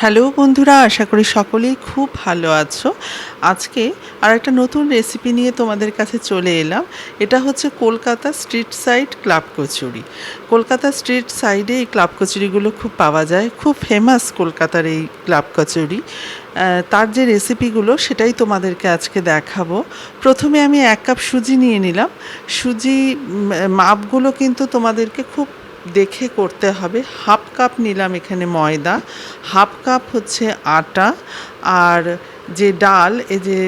Hello বন্ধুরা, আশা করি সকলেই খুব ভালো আছো। আজকে আর একটা নতুন রেসিপি নিয়ে তোমাদের কাছে চলে এলাম। এটা হচ্ছে Kolkata street side club kachori. Kolkata street সাইডে এই ক্লাব কচুরিগুলো খুব পাওয়া যায়। খুব ফেমাস কলকাতার এই ক্লাব কচুরি। তার যে রেসিপিগুলো সেটাই তোমাদেরকে আজকে দেখাবো। প্রথমে আমি এক কাপ সুজি নিয়ে নিলাম। সুজি মাপগুলো কিন্তু তোমাদেরকে খুব দেখে করতে হবে। হাফ কাপ নিলাম এখানে ময়দা, হাফ কাপ হচ্ছে আটা আর যে ডাল, এই যে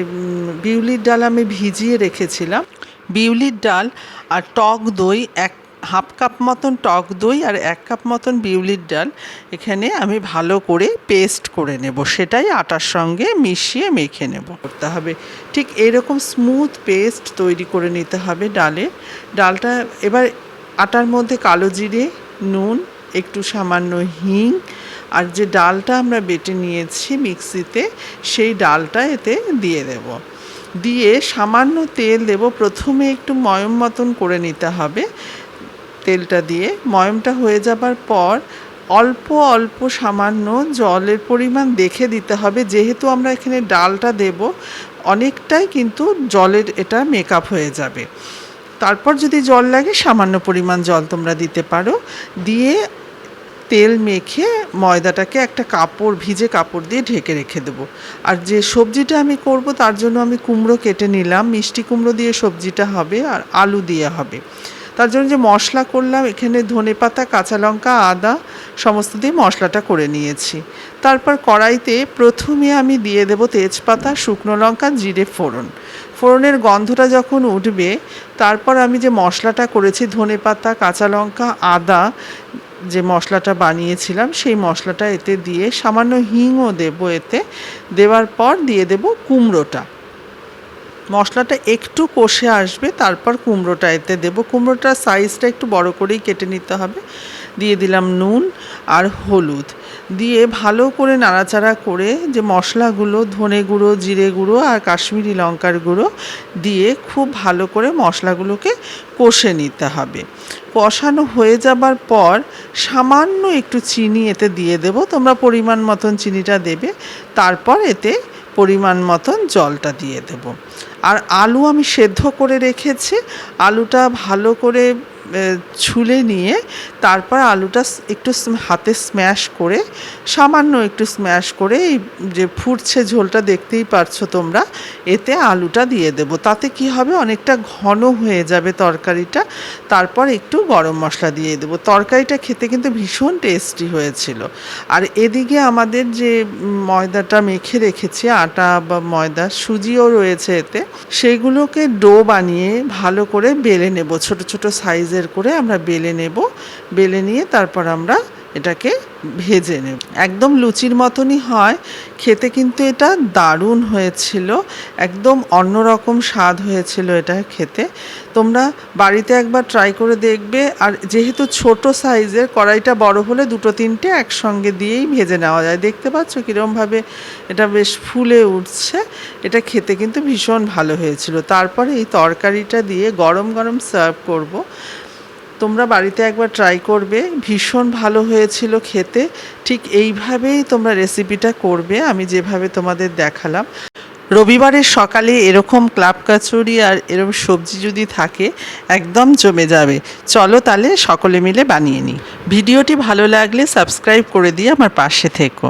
বিউলির ডাল আমি ভিজিয়ে রেখেছিলাম। বিউলির ডাল আর টক দই, এক, হাফ কাপ মতন টক দই আর এক কাপ মতন বিউলির ডাল এখানে আমি ভালো করে পেস্ট করে নেব। সেটাই আটার সঙ্গে মিশিয়ে মেখে নেব। করতে হবে। ঠিক এরকম স্মুথ পেস্ট তৈরি করে নিতে হবে ডালের ডালটা এবার আটার মধ্যে কালো জিরে, নুন, একটু সামান্য হিং আর যে ডালটা আমরা বেটে নিয়েছি মিক্সিতে সেই ডালটা এতে দিয়ে দেব। দিয়ে সামান্য তেল দেব। প্রথমে একটু ময়ম মতন করে নিতে হবে তেলটা দিয়ে। ময়মটা হয়ে যাবার পর অল্প অল্প সামান্য জলের পরিমাণ দেখে দিতে হবে। যেহেতু আমরা এখানে ডালটা দেব, অনেকটাই কিন্তু জলের এটা মেকআপ হয়ে যাবে। তারপর যদি জল লাগে, সামান্য পরিমাণ জল তোমরা দিতে পারো। দিয়ে তেল মেখে ময়দাটাকে একটা কাপড়, ভিজে কাপড় দিয়ে ঢেকে রেখে দেবো। আর যে সবজিটা আমি করব, তার জন্য আমি কুমড়ো কেটে নিলাম। মিষ্টি কুমড়ো দিয়ে সবজিটা হবে আর আলু দিয়ে হবে। তার জন্য যে মশলা করলাম, এখানে ধনে পাতা, কাঁচা লঙ্কা, আদা, সমস্ত দিয়ে মশলাটা করে নিয়েছি। তারপর কড়াইতে প্রথমে আমি দিয়ে দেব তেজপাতা, শুকনো লঙ্কা, জিরে ফোড়ন। ফোড়নের গন্ধটা যখন উঠবে, তারপর আমি যে মশলাটা করেছি, ধনে পাতা, কাঁচা লঙ্কা, আদা যে মশলাটা বানিয়েছিলাম, সেই মশলাটা এতে দিয়ে সামান্য হিংও দেবো এতে। দেওয়ার পর দিয়ে দেব কুমড়োটা। মশলাটা একটু কষে আসবে, তারপর কুমড়োটা এতে দেবো। কুমড়োটার সাইজটা একটু বড় করেই কেটে নিতে হবে। দিয়ে দিলাম নুন আর হলুদ। দিয়ে ভালো করে নাড়াচাড়া করে যে মশলাগুলো ধনে গুঁড়ো, জিরে গুঁড়ো আর কাশ্মীরি লঙ্কার গুঁড়ো দিয়ে খুব ভালো করে মশলাগুলোকে কষে নিতে হবে। কষানো হয়ে যাবার পর সামান্য একটু চিনি এতে দিয়ে দেবো। তোমরা পরিমাণ মতন চিনিটা দেবে, তারপর এতে পরিমাণ মতন জলটা দিয়ে দেব। আর আলু আমি সেদ্ধ করে রেখেছি। আলুটা ভালো করে ছুলে নিয়ে তারপর আলুটা একটু হাতে স্ম্যাশ করে, সামান্য একটু স্ম্যাশ করে এই যে ফুটছে ঝোলটা দেখতেই পারছ তোমরা, এতে আলুটা দিয়ে দেব। তাতে কি হবে? অনেকটা ঘন হয়ে যাবে তরকারিটা। তারপর একটু গরম মশলা দিয়ে দেবো। তরকারিটা খেতে কিন্তু ভীষণ টেস্টি হয়েছিল। আর এদিকে আমাদের যে ময়দাটা মেখে রেখেছি, আটা বা ময়দা, সুজিও রয়েছে এতে সেইগুলোকে ডো বানিয়ে ভালো করে বেলে নেব। ছোট ছোট সাইজের করে আমরা বেলে নেব, বেলে নিয়ে তারপর আমরা এটাকে ভেজে নেব। একদম লুচির মতনই হয়, খেতে কিন্তু এটা দারুণ হয়েছিল, একদম অন্যরকম স্বাদ হয়েছিল এটা খেতে। তোমরা বাড়িতে একবার ট্রাই করে দেখবে, আর যেহেতু ছোট সাইজের কড়াইটা বড় হলে দুটো তিনটে একসঙ্গে দিয়েই ভেজে নেওয়া যায়। দেখতে পাচ্ছ কীরমভাবে এটা বেশ ফুলে উঠছে, এটা খেতে কিন্তু ভীষণ ভালো হয়েছিল। তারপরে এই তরকারিটা দিয়ে গরম গরম সার্ভ করব। তোমরা বাড়িতে একবার ট্রাই করবে। ভীষণ ভালো হয়েছিল খেতে। ঠিক এইভাবেই তোমরা রেসিপিটা করবে, আমি যেভাবে তোমাদের দেখালাম। রবিবারের সকালে এরকম ক্লাব কাচুরি আর এরকম সবজি যদি থাকে, একদম জমে যাবে। চলো তাহলে সকলে মিলে বানিয়ে নিই। ভিডিওটি ভালো লাগলে সাবস্ক্রাইব করে দিয়ে আমার পাশে থেকো।